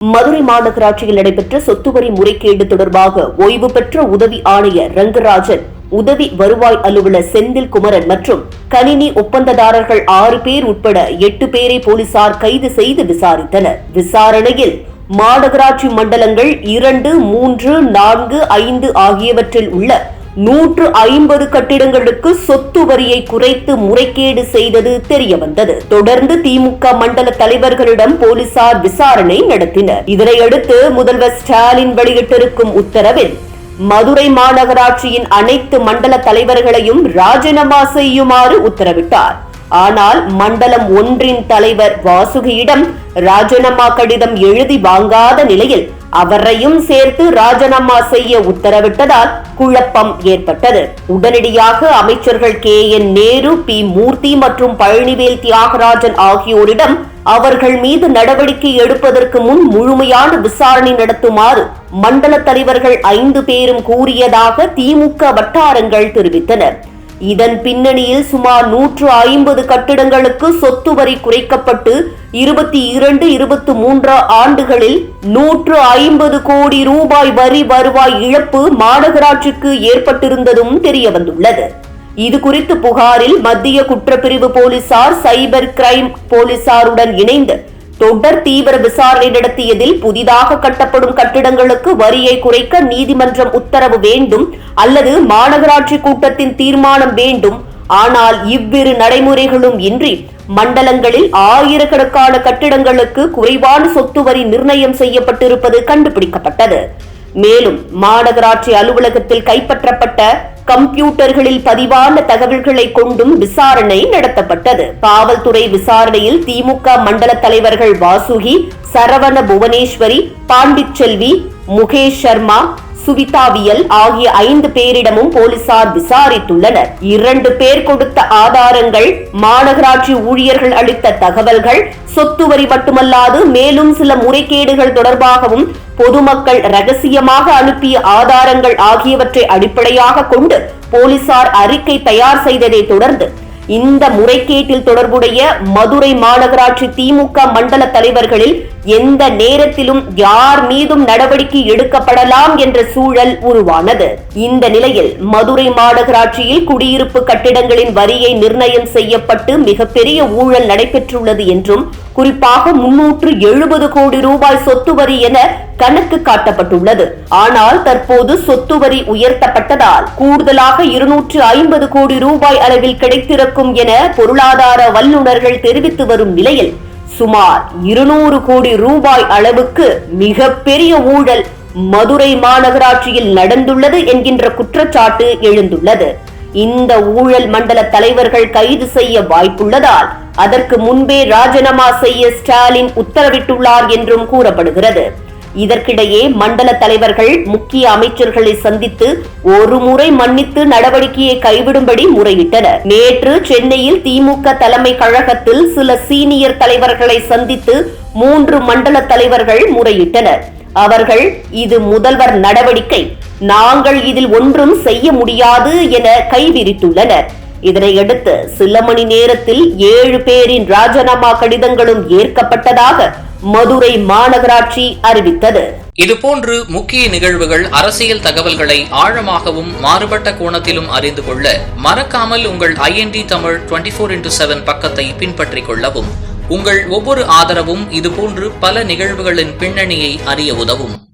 மதுரை மாநகராட்சியில் நடைபெற்ற சொத்து வரி முறைகேடு தொடர்பாக ஓய்வு பெற்ற உதவி ஆணையர் ரங்கராஜன் உதவி வருவாய் அலுவலர் செந்தில் குமரன் மற்றும் கணினி ஒப்பந்ததாரர்கள் ஆறு பேர் உட்பட எட்டு பேரை போலீசார் கைது செய்து விசாரித்தனர். விசாரணையில் மாநகராட்சி மண்டலங்கள் இரண்டு மூன்று நான்கு ஐந்து ஆகியவற்றில் உள்ள நூற்று ஐம்பது கட்டிடங்களுக்கு சொத்து வரியை குறைத்து முறைகேடு செய்தது தெரியவந்தது. தொடர்ந்து திமுக மண்டல தலைவர்களிடம் போலீசார் விசாரணை நடத்தினர். இதனையடுத்து முதல்வர் ஸ்டாலின் வெளியிட்டிருக்கும் உத்தரவில் மதுரை மாநகராட்சியின் அனைத்து மண்டல தலைவர்களையும் ராஜினாமா செய்யுமாறு உத்தரவிட்டார். ஆனால் மண்டலம் ஒன்றின் தலைவர் வாசுகியிடம் ராஜினாமா கடிதம் எழுதி வாங்காத நிலையில் அவரையும் சேர்த்து ராஜினாமா செய்ய உத்தரவிட்டதால் குழப்பம் ஏற்பட்டது. உடனடியாக அமைச்சர்கள் K. N. Nehru P. Moorthy மற்றும் பழனிவேல் தியாகராஜன் ஆகியோரிடம் அவர்கள் மீது நடவடிக்கை எடுப்பதற்கு முன் முழுமையான விசாரணை நடத்துமாறு மண்டல தலைவர்கள் ஐந்து பேரும் கூறியதாக திமுக வட்டாரங்கள் தெரிவித்தனர். இதன் பின்னணியில் சுமார் நூற்று ஐம்பது கட்டிடங்களுக்கு சொத்து வரி குறைக்கப்பட்டு இருபத்தி இரண்டு இருபத்தி மூன்று ஆண்டுகளில் நூற்று ஐம்பது கோடி ரூபாய் வரி வருவாய் இழப்பு மாநகராட்சிக்கு ஏற்பட்டிருந்ததும் தெரியவந்துள்ளது. இது குறித்து புகாரில் மத்திய குற்றப்பிரிவு போலீசார் சைபர் கிரைம் போலீசாருடன் இணைந்து தொடர் தீவிர விசாரணை நடத்தியதில் புதிதாக கட்டப்படும் கட்டிடங்களுக்கு வரியை குறைக்க நீதிமன்றம் உத்தரவு வேண்டும் அல்லது மாநகராட்சி கூட்டத்தின் தீர்மானம் வேண்டும். ஆனால் இவ்விரு நடைமுறைகளும் இன்றி மண்டலங்களில் ஆயிரக்கணக்கான கட்டிடங்களுக்கு குறைவான சொத்து வரி நிர்ணயம் செய்யப்பட்டிருப்பது கண்டுபிடிக்கப்பட்டது. மேலும் மாநகராட்சி அலுவலகத்தில் கைப்பற்றப்பட்ட கம்ப்யூட்டர்களில் பதிவான தகவல்களை கொண்டும் விசாரணை நடத்தப்பட்டது. காவல்துறை விசாரணையில் திமுக மண்டல தலைவர்கள் வாசுகி சரவண புவனேஸ்வரி பாண்டிச்செல்வி முகேஷ் சர்மா சுவிதாவியல் ஆகிய ஐந்து பேரிடமும் போலீசார் விசாரித்துள்ளனர். இரண்டு பேர் கொடுத்த ஆதாரங்கள் மாநகராட்சி ஊழியர்கள் அளித்த தகவல்கள் சொத்து வரி மட்டுமல்லாது மேலும் சில முறைகேடுகள் தொடர்பாகவும் பொதுமக்கள் ரகசியமாக அனுப்பிய ஆதாரங்கள் ஆகியவற்றை அடிப்படையாக கொண்டு போலீசார் அறிக்கை தயார் செய்ததை தொடர்ந்து இந்த முறைகேட்டில் தொடர்புடைய மதுரை மாநகராட்சி திமுக மண்டல தலைவர்களில் எந்த நேரத்திலும் யார் மீதும் நடவடிக்கை எடுக்கப்படலாம் என்ற சூழல் உருவானது. இந்த நிலையில் மதுரை மாநகராட்சியில் குடியிருப்பு கட்டிடங்களின் வரியை நிர்ணயம் செய்யப்பட்டு மிகப்பெரிய ஊழல் நடைபெற்றுள்ளது என்றும் குறிப்பாக முன்னூற்று எழுபது கோடி ரூபாய் சொத்து வரி என கணக்கு காட்டப்பட்டுள்ளது. ஆனால் தற்போது சொத்து வரி உயர்த்தப்பட்டதால் கூடுதலாக இருநூற்று ஐம்பது கோடி ரூபாய் அளவில் கிடைத்திருக்கும் என பொருளாதார வல்லுநர்கள் தெரிவித்து வரும் நிலையில் சுமார் இருநூறு கோடி ரூபாய் அளவுக்கு மிகப்பெரிய ஊழல் மதுரை மாநகராட்சியில் நடந்துள்ளது என்கின்ற குற்றச்சாட்டு எழுந்துள்ளது. இந்த ஊழல் மண்டல தலைவர்கள் கைது செய்ய வாய்ப்புள்ளதால் அதற்கு முன்பே ராஜினாமா செய்ய ஸ்டாலின் உத்தரவிட்டுள்ளார் என்றும் கூறப்படுகிறது. இதற்கிடையே மண்டல தலைவர்கள் முக்கிய அமைச்சர்களை சந்தித்து ஒரு முறை மன்னித்து நடவடிக்கையை கைவிடும்படி முறையிட்டனர். நேற்று சென்னையில் திமுக தலைமை கழகத்தில் சில சீனியர் தலைவர்களை சந்தித்து மூன்று மண்டல தலைவர்கள் முறையிட்டனர். அவர்கள் இது முதல்வர் நடவடிக்கை. நாங்கள் இதில் ஒன்றும் செய்ய முடியாது என கைவிரித்துள்ளனர். இதனையடுத்து சில மணி நேரத்தில் ஏழு பேரின் ராஜினாமா கடிதங்களும் ஏற்கப்பட்டதாக மதுரை மாநகராட்சி அறிவித்தது. இதுபோன்று முக்கிய நிகழ்வுகள் அரசியல் தகவல்களை ஆழமாகவும் மாறுபட்ட கோணத்திலும் அறிந்து கொள்ள மறக்காமல் உங்கள் IND Tamil twenty four into seven பக்கத்தை பின்பற்றிக் கொள்ளவும். உங்கள் ஒவ்வொரு ஆதரவும் இதுபோன்று பல நிகழ்வுகளின் பின்னணியை அறிய உதவும்.